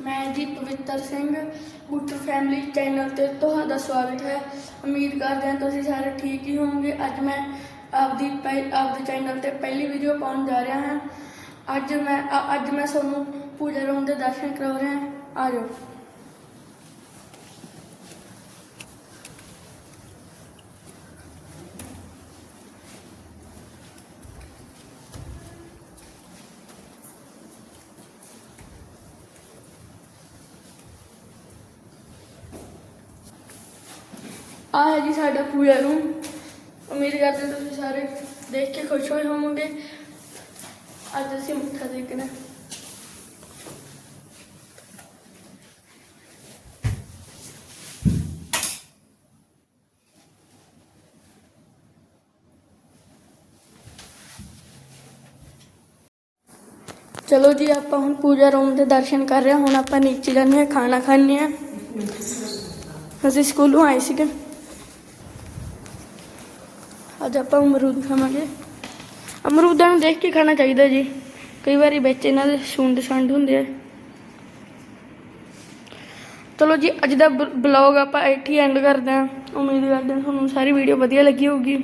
ਮੈਂ ਜੀ ਪਵਿੱਤਰ ਸਿੰਘ ਬੁੱਟਰ ਫੈਮਿਲੀ ਚੈਨਲ ਤੇ ਤੁਹਾਡਾ ਸਵਾਗਤ ਹੈ। ਉਮੀਦ ਕਰਦੇ ਹਾਂ ਤੁਸੀਂ ਸਾਰੇ ਠੀਕ ਹੀ ਹੋਵੋਗੇ। ਅੱਜ ਮੈਂ ਆਪਦੀ ਪਹਿ- ਆਪਦੇ ਚੈਨਲ ਤੇ ਪਹਿਲੀ ਵੀਡੀਓ ਪਾਉਣ ਜਾ ਰਿਹਾ ਹਾਂ। ਅੱਜ ਮੈਂ ਅੱਜ ਮੈਂ ਤੁਹਾਨੂੰ ਪੂਜਾ ਰੂਮ ਦੇ ਦਰਸ਼ਨ ਕਰਾ ਰਿਹਾ ਹਾਂ। ਆ ਜਾਓ। ਆ ਹੈ ਜੀ ਸਾਡਾ ਪੂਜਾ ਰੂਮ ਉਮੀਦ ਕਰਦੇ ਤੁਸੀਂ ਸਾਰੇ ਦੇਖ ਕੇ ਖੁਸ਼ ਹੋਏ ਹੋਵੋਗੇ। ਅੱਜ ਅਸੀਂ ਮੱਥਾ ਟੇਕਣਾ ਚਲੋ ਜੀ, ਆਪਾਂ ਹੁਣ ਪੂਜਾ ਰੂਮ ਦੇ ਦਰਸ਼ਨ ਕਰ ਰਹੇ ਹਾਂ। ਹੁਣ ਆਪਾਂ ਨੀਚੇ ਜਾਂਦੇ ਹਾਂ, ਖਾਣਾ ਖਾਣੇ ਆ ਅਸੀਂ ਸਕੂਲੋਂ ਆਏ ਸੀਗੇ। ਅੱਜ ਆਪਾਂ ਅਮਰੂਦ ਖਾਵਾਂਗੇ। ਅਮਰੂਦਾਂ ਨੂੰ ਦੇਖ ਕੇ ਖਾਣਾ ਚਾਹੀਦਾ ਜੀ। ਕਈ ਵਾਰੀ ਵਿੱਚ ਇਹਨਾਂ ਦੇ ਸੁੰਡ ਸੰਡ ਹੁੰਦੇ ਆ। ਚਲੋ ਜੀ, ਅੱਜ ਦਾ ਬਲੌਗ ਆਪਾਂ ਇੱਥੇ ਐਂਡ ਕਰਦੇ ਹਾਂ। ਉਮੀਦ ਕਰਦੇ ਹਾਂ ਤੁਹਾਨੂੰ ਸਾਰੀ ਵੀਡੀਓ ਵਧੀਆ ਲੱਗੀ ਹੋਊਗੀ।